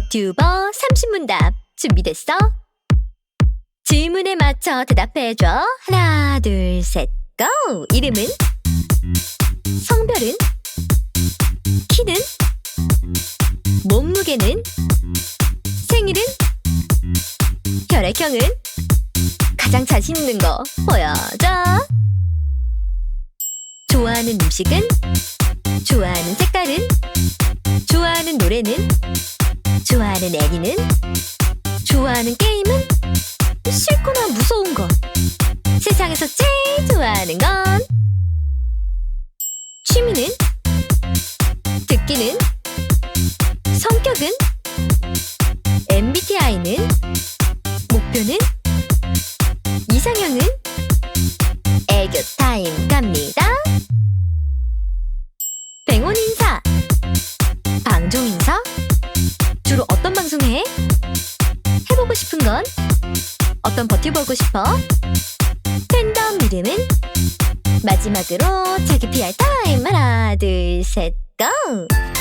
버튜버 30문답 준비됐어? 질문에 맞춰 대답해줘. 하나, 둘, 셋, 고! 이름은? 성별은? 키는? 몸무게는? 생일은? 혈액형은? 가장 자신 있는 거 보여줘. 좋아하는 음식은? 좋아하는 색깔은? 좋아하는 노래는? 좋아하는 애니는? 좋아하는 게임은? 싫거나 무서운 것. 세상에서 제일 좋아하는 건? 취미는? 듣기는? 성격은? MBTI는? 목표는? 이상형은? 애교 타임 갑니다. 뱅온 인사. 방종 인사? 주로 어떤 방송 해? 해보고 싶은 건? 어떤 버텨보고 싶어? 팬덤 이름은? 마지막으로 자기 PR 타임 하나 둘셋 고!